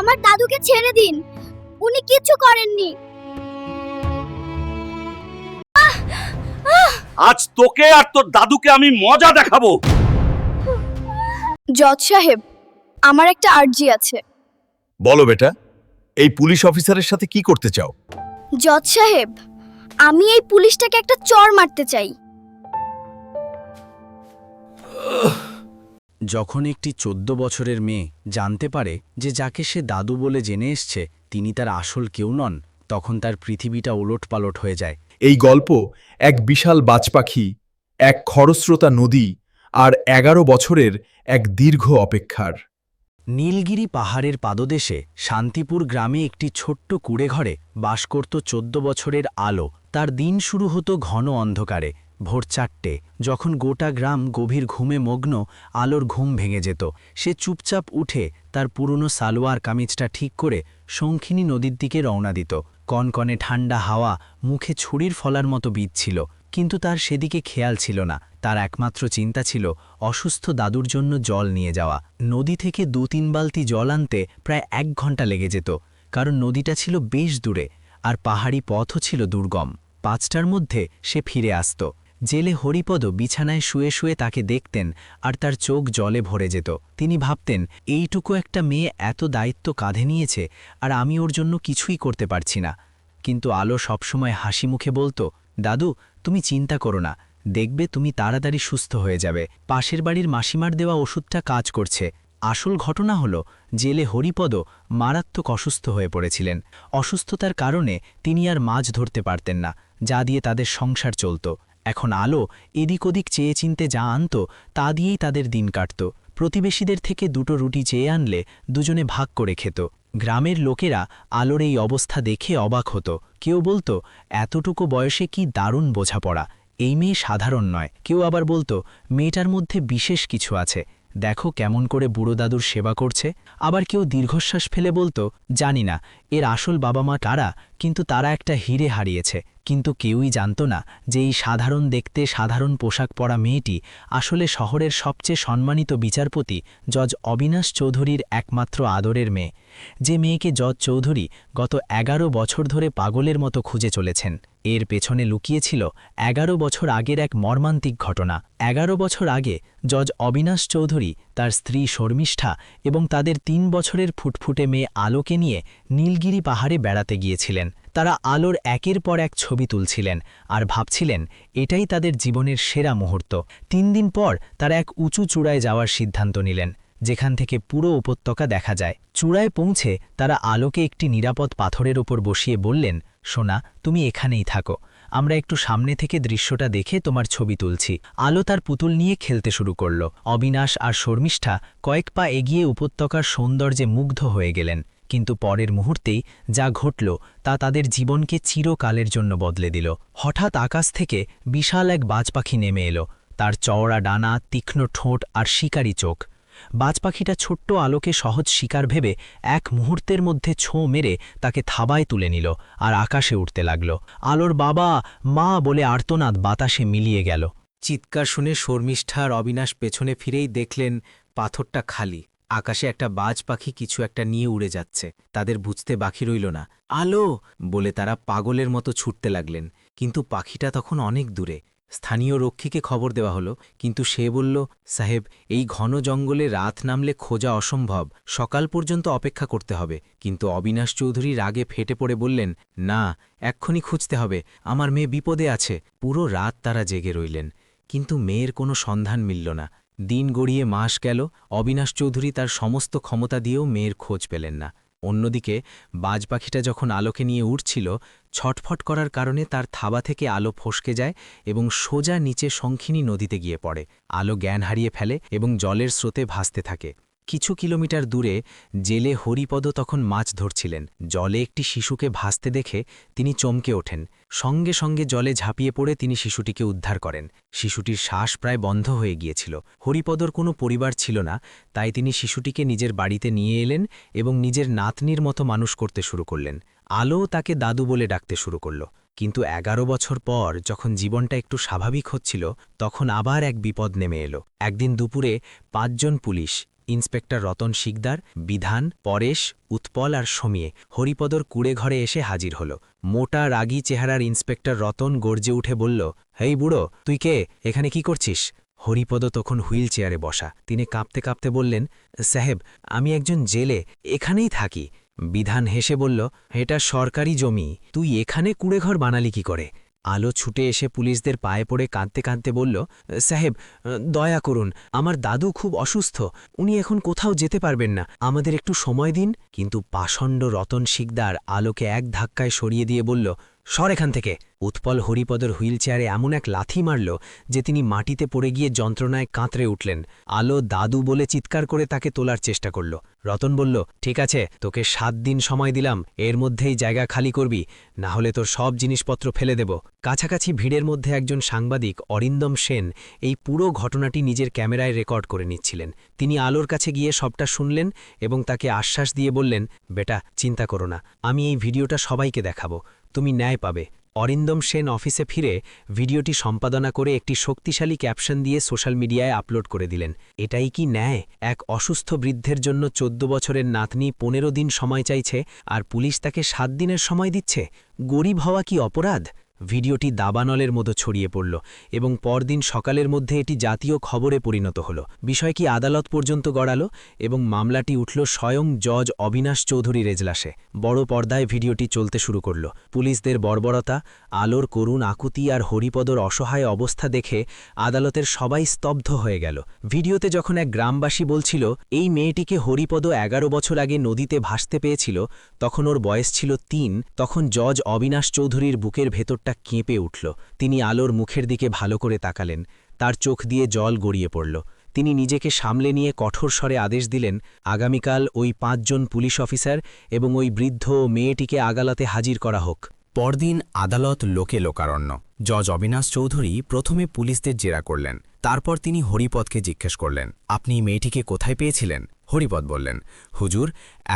আমার দাদুকে ছেড়ে দিন। উনি কিচ্ছু করেননি। আজ তোকে আর তোর দাদুকে আমি মজা দেখাবো। জজ সাহেব আমার একটা আর্জি আছে। বলো বেটা এই পুলিশ অফিসারের সাথে কি করতে চাও? জজ সাহেব আমি এই পুলিশটাকে একটা চর মারতে চাই। যখন একটি চোদ্দ বছরের মেয়ে জানতে পারে যে যাকে সে দাদু বলে জেনে এসছে তিনি তার আসল কেউ নন তখন তার পৃথিবীটা ওলটপালট হয়ে যায়। এই গল্প এক বিশাল বাজপাখি এক খরস্রোতা নদী আর এগারো বছরের এক দীর্ঘ অপেক্ষার। নীলগিরি পাহাড়ের পাদদেশে শান্তিপুর গ্রামে একটি ছোট্ট কুড়েঘরে বাস করত চোদ্দ বছরের আলো। তার দিন শুরু হতো ঘন অন্ধকারে। ভোর চারটে, যখন গোটা গ্রাম গভীর ঘুমে মগ্ন, আলোর ঘুম ভেঙে যেত। সে চুপচাপ উঠে তার পুরনো সালোয়ার কামিজটা ঠিক করে শঙ্খিনী নদীর দিকে রওনা দিত। কনকনে ঠান্ডা হাওয়া মুখে ছুরির ফলার মতো বিচ্ছিল কিন্তু তার সেদিকে খেয়াল ছিল না। তার একমাত্র চিন্তা ছিল অসুস্থ দাদুর জন্য জল নিয়ে যাওয়া। নদী থেকে দু তিন বালতি জল আনতে প্রায় এক ঘণ্টা লেগে যেত, কারণ নদীটা ছিল বেশ দূরে, আর পাহাড়ি পথও ছিল দুর্গম। পাঁচটার মধ্যে সে ফিরে আসত। জেলে হরিপদ বিছানায় শুয়ে শুয়ে তাকে দেখতেন আর তার চোখ জলে ভরে যেত। তিনি ভাবতেন, এইটুকু একটা মেয়ে এত দায়িত্ব কাঁধে নিয়েছে আর আমি ওর জন্য কিছুই করতে পারছি না। কিন্তু আলো সবসময় হাসি মুখে বলতো, দাদু, তুমি চিন্তা করো না। দেখবে তুমি তাড়াতাড়ি সুস্থ হয়ে যাবে। পাশের বাড়ির মাসিমার দেওয়া ওষুধটা কাজ করছে। আসল ঘটনা হল, জেলে হরিপদ মারাত্মক অসুস্থ হয়ে পড়েছিলেন। অসুস্থতার কারণে তিনি আর মাছ ধরতে পারতেন না, যা দিয়ে তাদের সংসার চলত। এখন আলো এদিক ওদিক চেয়ে চিনতে যা আনত, তা দিয়েই তাদের দিন কাটত। প্রতিবেশীদের থেকে দুটো রুটি চেয়ে আনলে দুজনে ভাগ করে খেত। গ্রামের লোকেরা আলোর এই অবস্থা দেখে অবাক হতো। কেউ বলতো, এতটুকু বয়সে কি দারুণ বোঝাপড়া। এই মেয়ে সাধারণ নয়। কেউ আবার বলতো, মেয়েটার মধ্যে বিশেষ কিছু আছে। দেখো কেমন করে বুড়ো দাদুর সেবা করছে। আবার কেউ দীর্ঘশ্বাস ফেলে বলতো, জানি না, এর আসল বাবা মা কারা, কিন্তু তারা একটা হিরে হারিয়েছে। কিন্তু কেউই জানত না যে এই সাধারণ দেখতে সাধারণ পোশাক পরা মেয়েটি আসলে শহরের সবচেয়ে সম্মানিত বিচারপতি জজ অবিনাশ চৌধুরীর একমাত্র আদরের মেয়ে। যে মেয়েকে জজ চৌধুরী গত এগারো বছর ধরে পাগলের মতো খুঁজে চলেছেন। এর পেছনে লুকিয়েছিল এগারো বছর আগের এক মর্মান্তিক ঘটনা। এগারো বছর আগে জজ অবিনাশ চৌধুরী তার স্ত্রী শর্মিষ্ঠা এবং তাদের তিন বছরের ফুটফুটে মেয়ে আলোকে নিয়ে নীলগিরি পাহাড়ে বেড়াতে গিয়েছিলেন। তারা আলোর একের পর এক ছবি তুলছিলেন আর ভাবছিলেন এটাই তাদের জীবনের সেরা মুহূর্ত। তিন দিন পর তারা এক উঁচু চূড়ায় যাওয়ার সিদ্ধান্ত নিলেন, যেখান থেকে পুরো উপত্যকা দেখা যায়। চূড়ায় পৌঁছে তারা আলোকে একটি নিরাপদ পাথরের ওপর বসিয়ে বললেন, সোনা, তুমি এখানেই থাকো। আমরা একটু সামনে থেকে দৃশ্যটা দেখে তোমার ছবি তুলছি। আলো তার পুতুল নিয়ে খেলতে শুরু করল। অবিনাশ আর শর্মিষ্ঠা কয়েক পা এগিয়ে উপত্যকার সৌন্দর্যে মুগ্ধ হয়ে গেলেন। কিন্তু পরের মুহূর্তেই যা ঘটল, তা তাদের জীবনকে চিরকালের জন্য বদলে দিল। হঠাৎ আকাশ থেকে বিশাল এক বাজপাখি নেমে এলো। তার চওড়া ডানা, তীক্ষ্ণ ঠোঁট আর শিকারী চোখ। বাজ পাখিটা ছোট্ট আলোকে সহজ শিকার ভেবে এক মুহূর্তের মধ্যে ছোঁ মেরে তাকে থাবায় তুলে নিল আর আকাশে উঠতে লাগল। আলোর বাবা, মা বলে আর্তনাদ বাতাসে মিলিয়ে গেল। চিৎকার শুনে শর্মিষ্ঠা আর অবিনাশ পেছনে ফিরেই দেখলেন পাথরটা খালি। আকাশে একটা বাজ পাখি কিছু একটা নিয়ে উড়ে যাচ্ছে। তাদের বুঝতে বাকি রইল না। আলো! বলে তারা পাগলের মতো ছুটতে লাগলেন। কিন্তু পাখিটা তখন অনেক দূরে। স্থানীয় রক্ষীকে খবর দেওয়া হলো, কিন্তু সে বলল, সাহেব, এই ঘন জঙ্গলে রাত নামলে খোঁজা অসম্ভব। সকাল পর্যন্ত অপেক্ষা করতে হবে। কিন্তু অবিনাশ চৌধুরী রাগে ফেটে পড়ে বললেন, না, এক্ষুনি খুঁজতে হবে। আমার মেয়ে বিপদে আছে। পুরো রাত তারা জেগে রইলেন। কিন্তু মেয়ের কোনো সন্ধান মিলল না। দিন গড়িয়ে মাস গেল, অবিনাশ চৌধুরী তার সমস্ত ক্ষমতা দিয়েও মেয়ের খোঁজ পেলেন না। অন্যদিকে বাজ পাখিটা যখন আলোকে নিয়ে উঠছিল ছটফট করার কারণে তার থাবা থেকে আলো ফসকে যায় এবং সোজা নিচে শঙ্খিনী নদীতে গিয়ে পড়ে। আলো জ্ঞান হারিয়ে ফেলে এবং জলের স্রোতে ভাসতে থাকে। কিছু কিলোমিটার দূরে জেলে হরিপদ তখন মাছ ধরছিলেন। জলে একটি শিশুকে ভাসতে দেখে তিনি চমকে ওঠেন। সঙ্গে সঙ্গে জলে ঝাঁপিয়ে পড়ে তিনি শিশুটিকে উদ্ধার করেন। শিশুটির শ্বাস প্রায় বন্ধ হয়ে গিয়েছিল। হরিপদর কোনো পরিবার ছিল না, তাই তিনি শিশুটিকে নিজের বাড়িতে নিয়ে এলেন এবং নিজের নাতনির মতো মানুষ করতে শুরু করলেন। আলো তাকে দাদু বলে ডাকতে শুরু করল। কিন্তু এগারো বছর পর যখন জীবনটা একটু স্বাভাবিক হচ্ছিল, তখন আবার এক বিপদ নেমে এলো। একদিন দুপুরে পাঁচজন পুলিশ, ইন্সপেক্টর রতন শিকদার, বিধান, পরেশ, উৎপল আর সমিয়ে হরিপদর কুড়ে ঘরে এসে হাজির হল। মোটা রাগী চেহারার ইন্সপেক্টর রতন গর্জে উঠে বলল, হেই বুড়ো, তুই কে? এখানে কি করছিস? হরিপদ তখন হুইল চেয়ারে বসা। তিনি কাঁপতে কাঁপতে বললেন, সাহেব, আমি একজন জেলে, এখানেই থাকি। বিধান হেসে বলল, এটা সরকারি জমি, তুই এখানে কুড়েঘর বানালি কি করে? আলো ছুটে এসে পুলিশদের পায়ে পড়ে কাঁদতে কাঁদতে বলল, সাহেব, দয়া করুন, আমার দাদু খুব অসুস্থ, উনি এখন কোথাও যেতে পারবেন না, আমাদের একটু সময় দিন। কিন্তু পাষণ্ড রতন শিকদার আলোকে এক ধাক্কায় সরিয়ে দিয়ে বলল সর এখান থেকে। উৎপল হরিপদর হুইলচেয়ারে এমন এক লাথি মারল যে তিনি মাটিতে পড়ে গিয়ে যন্ত্রণায় কাঁতরে উঠলেন। আলো দাদু বলে চিৎকার করে তাকে তোলার চেষ্টা করল। রতন বলল, ঠিক আছে, তোকে সাত দিন সময় দিলাম, এর মধ্যেই জায়গা খালি করবি, না হলে তোর সব জিনিসপত্র ফেলে দেব। কাছাকাছি ভিড়ের মধ্যে একজন সাংবাদিক, অরিন্দম সেন, এই পুরো ঘটনাটি নিজের ক্যামেরায় রেকর্ড করে নিচ্ছিলেন। তিনি আলোর কাছে গিয়ে সবটা শুনলেন এবং তাকে আশ্বাস দিয়ে বললেন, বেটা, চিন্তা করো না, আমি এই ভিডিওটা সবাইকে দেখাবো। তুমি ন্যায় পাবে। অরিন্দম সেন অফিসে ফিরে ভিডিওটি সম্পাদনা করে একটি শক্তিশালী ক্যাপশন দিয়ে সোশ্যাল মিডিয়ায় আপলোড করে দিলেন। এটাই কি ন্যায়? এক অসুস্থ বৃদ্ধের জন্য চোদ্দ বছরের নাতনি পনেরো দিন সময় চাইছে আর পুলিশ তাকে সাত দিনের সময় দিচ্ছে? গরিব হওয়া কি অপরাধ? ভিডিওটি দাবানলের মতো ছড়িয়ে পড়ল এবং পরদিন সকালের মধ্যে এটি জাতীয় খবরে পরিণত হল। বিষয়টি আদালত পর্যন্ত গড়ালো এবং মামলাটি উঠল স্বয়ং জজ অবিনাশ চৌধুরীর এজলাসে বড় পর্দায় ভিডিওটি চলতে শুরু করল। পুলিশদের বর্বরতা, আলোর করুণ আকুতি আর হরিপদর অসহায় অবস্থা দেখে আদালতের সবাই স্তব্ধ হয়ে গেল। ভিডিওতে যখন এক গ্রামবাসী বলছিল, এই মেয়েটিকে হরিপদ এগারো বছর আগে নদীতে ভাসতে পেয়েছিল, তখন ওর বয়স ছিল তিন, তখন জজ অবিনাশ চৌধুরীর বুকের ভেতরটা কেঁপে উঠল। তিনি আলোর মুখের দিকে ভালো করে তাকালেন। তার চোখ দিয়ে জল গড়িয়ে পড়ল। তিনি নিজেকে সামলে নিয়ে কঠোর স্বরে আদেশ দিলেন, আগামীকাল ওই পাঁচজন পুলিশ অফিসার এবং ওই বৃদ্ধ মেয়েটিকে আদালতে হাজির করা হোক। পরদিন আদালত লোকে লোকারণ্য। জজ অবিনাশ চৌধুরী প্রথমে পুলিশদের জেরা করলেন। তারপর তিনি হরিপদকে জিজ্ঞেস করলেন, আপনি মেয়েটিকে কোথায় পেয়েছিলেন? হরিপদ বললেন, হুজুর,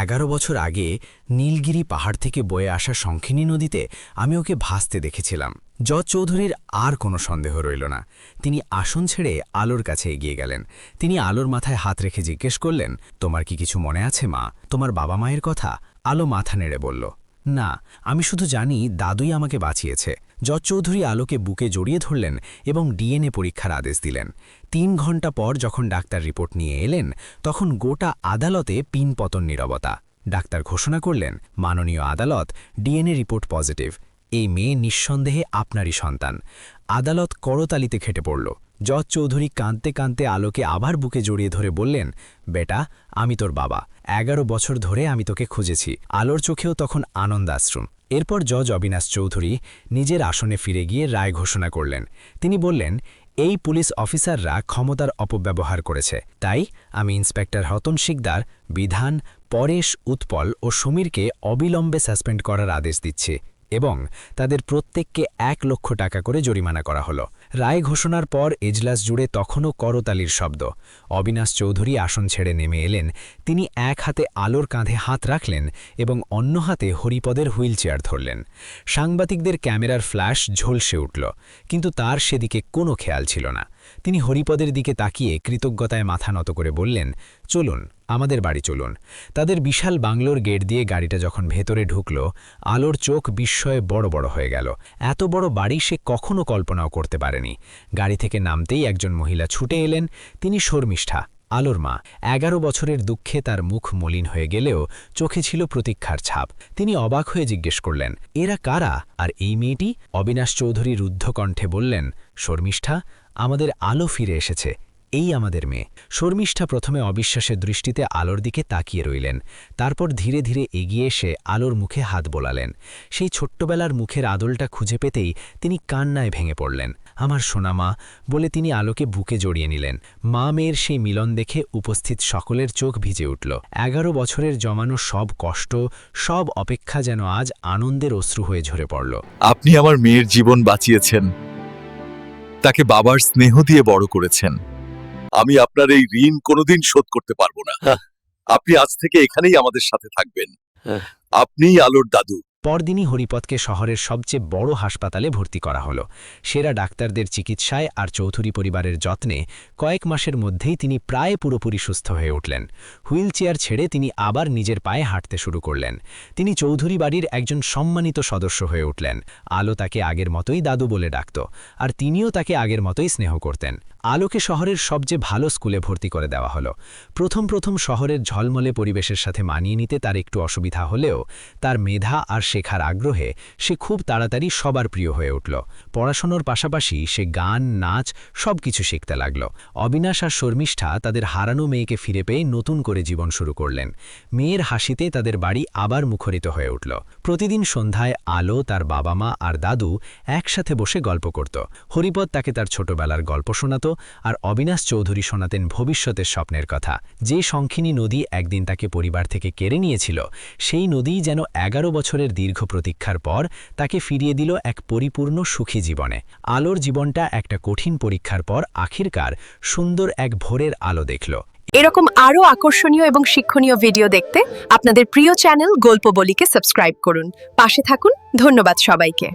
এগারো বছর আগে নীলগিরি পাহাড় থেকে বয়ে আসা শঙ্খিনী নদীতে আমি ওকে ভাসতে দেখেছিলাম। জজ চৌধুরীর আর কোনো সন্দেহ রইল না। তিনি আসন ছেড়ে আলোর কাছে এগিয়ে গেলেন। তিনি আলোর মাথায় হাত রেখে জিজ্ঞেস করলেন, তোমার কি কিছু মনে আছে মা? তোমার বাবা মায়ের কথা? আলো মাথা নেড়ে বলল, না, আমি শুধু জানি দাদুই আমাকে বাঁচিয়েছে। জজ চৌধুরী আলোকে বুকে জড়িয়ে ধরলেন এবং ডিএনএ পরীক্ষার আদেশ দিলেন। তিন ঘণ্টা পর যখন ডাক্তার রিপোর্ট নিয়ে এলেন, তখন গোটা আদালতে পিনপতন নীরবতা। ডাক্তার ঘোষণা করলেন, মাননীয় আদালত ডিএনএ রিপোর্ট পজিটিভ। এই মেয়ে নিঃসন্দেহে আপনারই সন্তান। আদালত করতালিতে খেটে পড়ল। জজ চৌধুরী কাঁদতে কাঁদতে আলোকে আবার বুকে জড়িয়ে ধরে বললেন, বেটা, আমি তোর বাবা। এগারো বছর ধরে আমি তোকে খুঁজেছি। আলোর চোখেও তখন আনন্দাশ্রুম এরপর জজ অবিনাশ চৌধুরী নিজের আসনে ফিরে গিয়ে রায় ঘোষণা করলেন। তিনি বললেন, এই পুলিশ অফিসাররা ক্ষমতার অপব্যবহার করেছে। তাই আমি ইন্সপেক্টর হতন শিকদার, বিধান, পরেশ উৎপল ও সমীরকে অবিলম্বে সাসপেন্ড করার আদেশ দিচ্ছি এবং তাদের প্রত্যেককে এক লক্ষ টাকা করে জরিমানা করা হলো। রায় ঘোষণার পর এজলাস জুড়ে তখনও করতালির শব্দ। অবিনাশ চৌধুরী আসন ছেড়ে নেমে এলেন। তিনি এক হাতে আলোর কাঁধে হাত রাখলেন এবং অন্য হাতে হরিপদের হুইল চেয়ার ধরলেন। সাংবাদিকদের ক্যামেরার ফ্ল্যাশ ঝলসে উঠল, কিন্তু তার সেদিকে কোনো খেয়াল ছিল না। তিনি হরিপদের দিকে তাকিয়ে কৃতজ্ঞতায় মাথা নত করে বললেন, চলুন, আমাদের বাড়ি চলুন। তাদের বিশাল বাংলোর গেট দিয়ে গাড়িটা যখন ভেতরে ঢুকল, আলোর চোখ বিস্ময়ে বড় বড় হয়ে গেল। এত বড় বাড়ি সে কখনো কল্পনাও করতে পারেনি। গাড়ি থেকে নামতেই একজন মহিলা ছুটে এলেন। তিনি শর্মিষ্ঠা, আলোর মা। এগারো বছরের দুঃখে তার মুখ মলিন হয়ে গেলেও চোখে ছিল প্রতীক্ষার ছাপ। তিনি অবাক হয়ে জিজ্ঞেস করলেন, এরা কারা? আর এই মেয়েটি? অবিনাশ চৌধুরী রুদ্ধকণ্ঠে বললেন, শর্মিষ্ঠা আমাদের আলো ফিরে এসেছে। এই আমাদের মেয়ে। শর্মিষ্ঠা প্রথমে অবিশ্বাসের দৃষ্টিতে আলোর দিকে তাকিয়ে রইলেন। তারপর ধীরে ধীরে এগিয়ে এসে আলোর মুখে হাত বোলালেন। সেই ছোট্টবেলার মুখের আদলটা খুঁজে পেতেই তিনি কান্নায় ভেঙে পড়লেন। আমার সোনা মা বলে তিনি আলোকে বুকে জড়িয়ে নিলেন। মা মেয়ের সেই মিলন দেখে উপস্থিত সকলের চোখ ভিজে উঠল। এগারো বছরের জমানো সব কষ্ট, সব অপেক্ষা যেন আজ আনন্দের অশ্রু হয়ে ঝরে পড়ল। আপনি আমার মেয়ের জীবন বাঁচিয়েছেন। তাকে বাবার স্নেহ দিয়ে বড় করেছেন। আমি আপনার এই ঋণ কোনোদিন শোধ করতে পারব না। আপনি আজ থেকে এখানেই আমাদের সাথে থাকবেন। আপনিই আলোর দাদু। পরদিনই হরিপদকে শহরের সবচেয়ে বড় হাসপাতালে ভর্তি করা হলো। সেরা ডাক্তারদের চিকিৎসায় আর চৌধুরী পরিবারের যত্নে কয়েক মাসের মধ্যেই তিনি প্রায় পুরোপুরি সুস্থ হয়ে উঠলেন। হুইল চেয়ার ছেড়ে তিনি আবার নিজের পায়ে হাঁটতে শুরু করলেন। তিনি চৌধুরী বাড়ির একজন সম্মানিত সদস্য হয়ে উঠলেন। আলো তাকে আগের মতোই দাদু বলে ডাকত, আর তিনিও তাকে আগের মতোই স্নেহ করতেন। আলোকে শহরের সবচেয়ে ভালো স্কুলে ভর্তি করে দেওয়া হলো। প্রথম প্রথম শহরের ঝলমলে পরিবেশের সাথে মানিয়ে নিতে তার একটু অসুবিধা হলেও তার মেধা আর শেখার আগ্রহে সে খুব তাড়াতাড়ি সবার প্রিয় হয়ে উঠল। পড়াশোনার পাশাপাশি সে গান, নাচ সব কিছু শিখতে লাগল। অবিনাশ আর শর্মিষ্ঠা তাদের হারানো মেয়েকে ফিরে পেয়ে নতুন করে জীবন শুরু করলেন। মেয়ের হাসিতে তাদের বাড়ি আবার মুখরিত হয়ে উঠল। প্রতিদিন সন্ধ্যায় আলো, তার বাবা মা আর দাদু একসাথে বসে গল্প করত। হরিপদ তাকে তার ছোটবেলার গল্প শোনাত আর অবিনাশ চৌধুরী শোনাতেন ভবিষ্যতের স্বপ্নের কথা। যে শঙ্খিনী নদী একদিন তাকে পরিবার থেকে কেড়ে নিয়েছিল, সেই নদীই যেন এগারো বছরের দীর্ঘ প্রতীক্ষার পর তাকে ফিরিয়ে দিল এক পরিপূর্ণ সুখী জীবনে। আলোর জীবনটা একটা কঠিন পরীক্ষার পর আখিরকার সুন্দর এক ভোরের আলো দেখল। এরকম আরও আকর্ষণীয় এবং শিক্ষণীয় ভিডিও দেখতে আপনাদের প্রিয় চ্যানেল গল্প বলিকে সাবস্ক্রাইব করুন। পাশে থাকুন, ধন্যবাদ সবাইকে।